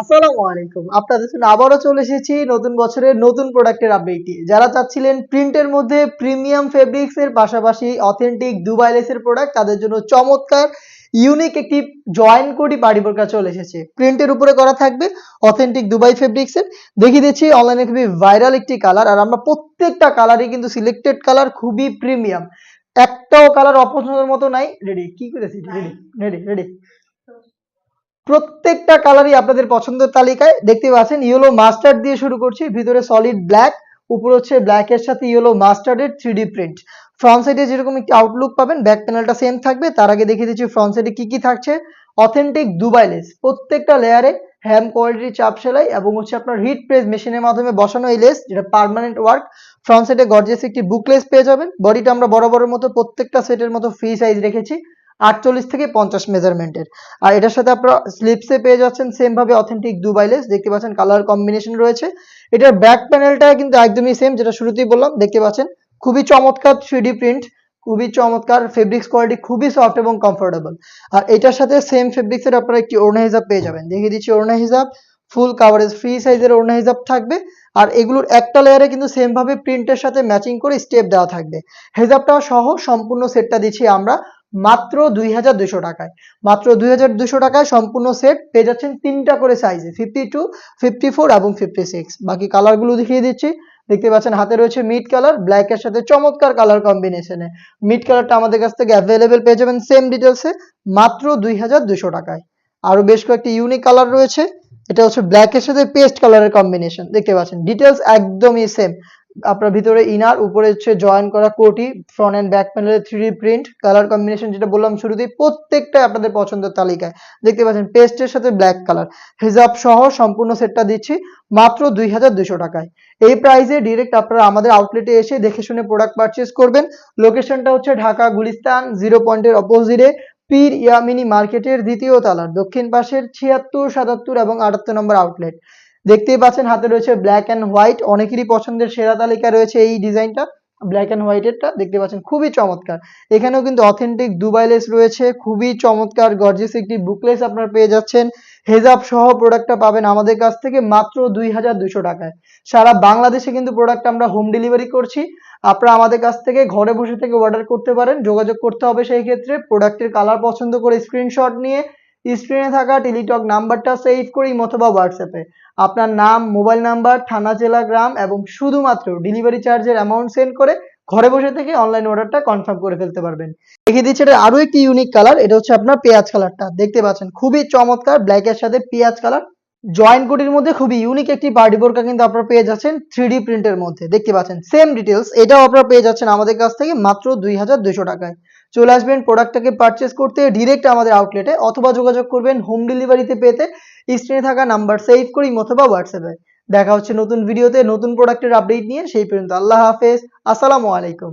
আসসালামু আলাইকুম। আপনাদের জন্য আবারও চলে এসেছি নতুন বছরের নতুন প্রোডাক্টের আপডেট যারা চাচ্ছিলেন প্রিন্টের মধ্যে প্রিমিয়াম ফেব্রিক্স এর পাশাপাশি অথেন্টিক দুবাই লেসের প্রোডাক্ট তাদের জন্য চমৎকার ইউনিক একটি জয়েন কোডি পার্টি বোরকা চলে এসেছে। প্রিন্টের উপরে করা থাকবে অথেন্টিক দুবাই ফেব্রিক্স এর। দেখিয়ে দিচ্ছি অনলাইনে খুবই ভাইরাল একটি কালার আর আমরা প্রত্যেকটা কালারই কিন্তু সিলেক্টেড কালার খুবই প্রিমিয়াম একটাও কালার অপছন্দের মতো নাই। রেডি কি করেছি রেডি রেডি রেডি প্রত্যেকটা কালারই আপনাদের পছন্দের তালিকায় দেখতে পাচ্ছেন ইয়েলো মাস্টার্ড দিয়ে শুরু করছি, ভিতরে সলিড ব্ল্যাক উপরে হচ্ছে ব্ল্যাক এর সাথে ইয়েলো মাস্টার্ডের থ্রি প্রিন্ট ফ্রন্ট সাইডে যেরকম একটি আউটলুক পাবেন ব্যাক প্যানেলটা সেম থাকবে, তার আগে দেখিয়ে দিচ্ছি ফ্রন্ট সাইডে কি কি থাকছে অথেন্টিক দুবাই লেস প্রত্যেকটা লেয়ারে হ্যাম কোয়ালিটির চাপ সেলাই এবং হচ্ছে আপনার হিট প্রেস মেশিনের মাধ্যমে বসানো এই লেস যেটা পার্মানেন্ট ওয়ার্ক ফ্রন্ট সাইডে গর্জিয়াস একটি বুকলেস পেয়ে যাবেন বডিটা আমরা বরাবরের মতো প্রত্যেকটা সেটের মতো ফ্রি সাইজ রেখেছি। আটচল্লিশ থেকে পঞ্চাশ মেজারমেন্টের আর এটার সাথে আপনারা স্লিপসে পেয়ে যাচ্ছেন সেম ভাবে অথেন্টিক দুবাই লেস দেখতে পাচ্ছেন কালার কম্বিনেশন রয়েছে। এটার ব্যাক প্যানেলটা কিন্তু একদমই সেম যেটা শুরুতেই বললাম, দেখতে পাচ্ছেন। খুবই চমৎকার থ্রি প্রিন্ট খুবই চমৎকার ফেব্রিক্স কোয়ালিটি খুবই সফট এবং কমফোর্টেবল আর এটার সাথে সেম ফেব্রিক্স এর আপনারা একটি ওড়না হিসাব পেয়ে যাবেন। দেখিয়ে দিচ্ছি ওড়না হিসাব ফুল কাভারেজ ফ্রি সাইজের ওড়না হিসাব থাকবে। আর এগুলোর একটা লেয়ারে কিন্তু সেম ভাবে প্রিন্টের সাথে ম্যাচিং করে স্টেপ দেওয়া থাকবে। হেজাবটা সহ সম্পূর্ণ সেটটা দিচ্ছি আমরা মাত্র দুই হাজার দুশো টাকায়। মাত্র দুই হাজার দুশো টাকায় সম্পূর্ণ সেট পেয়ে যাচ্ছেন তিনটা করে সাইজে ফিফটি টু ফিফটি ফোর এবং ফিফটি সিক্স বাকি কালারগুলো দেখিয়ে দিচ্ছি। দেখতে পাচ্ছেন হাতে রয়েছে মিড কালার ব্ল্যাক এর সাথে চমৎকার কালার কম্বিনেশনে মিড কালারটা আমাদের কাছ থেকে অ্যাভেলেবেল পেয়ে যাবেন সেম ডিটেলসে মাত্র দুই হাজার দুশো টাকায়। আরও বেশ কয়েকটি ইউনিক কালার রয়েছে। এটা হচ্ছে ব্ল্যাক এর সাথে পেস্ট কালারের কম্বিনেশন দেখতে পাচ্ছেন ডিটেলস একদমই সেম আপনার ভিতরে ইনার উপরে হচ্ছে জয়েন করা কোটি ফ্রন্ট এন্ড ব্যাক প্যানেলের থ্রি প্রিন্ট কালার কম্বিনেশন যেটা বললাম শুরুতেই, প্রত্যেকটা আপনাদের পছন্দের তালিকায়। দেখতে পাচ্ছেন পেস্টের সাথে ব্ল্যাক কালার হিজাব সহ সম্পূর্ণ সেটটা দিচ্ছি, মাত্র দুই টাকায়। এই প্রাইসে ডিরেক্ট আপনারা আমাদের আউটলেটে এসে দেখে শুনে প্রোডাক্ট পারচেস করবেন। লোকেশনটা হচ্ছে ঢাকা গুলিস্তান জিরো পয়েন্টের অপোজিটে পীর ইয়ামিনী মার্কেটের দ্বিতীয় তালার, দক্ষিণ পাশের ছিয়াত্তর, সাতাত্তর এবং আটাত্তর নম্বর আউটলেট দেখতেই পাচ্ছেন, হাতে রয়েছে ব্ল্যাক অ্যান্ড হোয়াইট অনেকেরই পছন্দের সেরা তালিকা রয়েছে এই ডিজাইনটা ব্ল্যাক অ্যান্ড হোয়াইটেরটা দেখতে পাচ্ছেন, খুবই চমৎকার। এখানেও কিন্তু অথেন্টিক দুবাই লেস রয়েছে, খুবই চমৎকার গর্জিয়াস একটি বুকলেস আপনারা পেয়ে যাচ্ছেন। হেজাব সহ প্রোডাক্টটা পাবেন আমাদের কাছ থেকে মাত্র দুই হাজার দুশো টাকায়। সারা বাংলাদেশে কিন্তু প্রোডাক্ট আমরা হোম ডেলিভারি করছি। আপনারা আমাদের কাছ থেকে ঘরে বসে থেকে অর্ডার করতে পারেন, যোগাযোগ করতে হবে সেই ক্ষেত্রে। প্রোডাক্টের কালার পছন্দ করে স্ক্রিনশট নিয়ে স্ক্রিনে থাকা টেলিটক নাম্বারটা সেভ করি অথবা হোয়াটসঅ্যাপে আপনার নাম মোবাইল নাম্বার থানা, জেলা, গ্রাম এবং শুধুমাত্র ডেলিভারি চার্জের অ্যামাউন্ট সেন্ড করে ঘরে বসে থেকে অনলাইন অর্ডারটা কনফার্ম করে ফেলতে পারবেন। দেখিয়ে দিচ্ছে এটা আরও একটি ইউনিক কালার এটা হচ্ছে আপনার পেঁয়াজ কালারটা দেখতে পাচ্ছেন, খুবই চমৎকার ব্ল্যাক এর সাথে পেঁয়াজ কালার জয়েন্ট কোটির মধ্যে খুবই ইউনিক একটি পার্টি বোরকা কিন্তু আপনারা পেয়ে যাচ্ছেন থ্রি প্রিন্টের মধ্যে। দেখতে পাচ্ছেন সেম ডিটেলস এটাও আপনারা পেয়ে যাচ্ছেন আমাদের কাছ থেকে মাত্র দুই টাকায়। চলে আসবেন প্রোডাক্টটাকে পারচেস করতে ডিরেক্ট আমাদের আউটলেটে অথবা যোগাযোগ করবেন হোম ডেলিভারিতে পেতে স্ক্রিনে থাকা নাম্বার সেভ করি অথবা হোয়াটসঅ্যাপে দেখা হচ্ছে নতুন ভিডিওতে নতুন প্রোডাক্টের আপডেট নিয়ে, সেই পর্যন্ত আল্লাহ হাফেজ, আসসালামু আলাইকুম।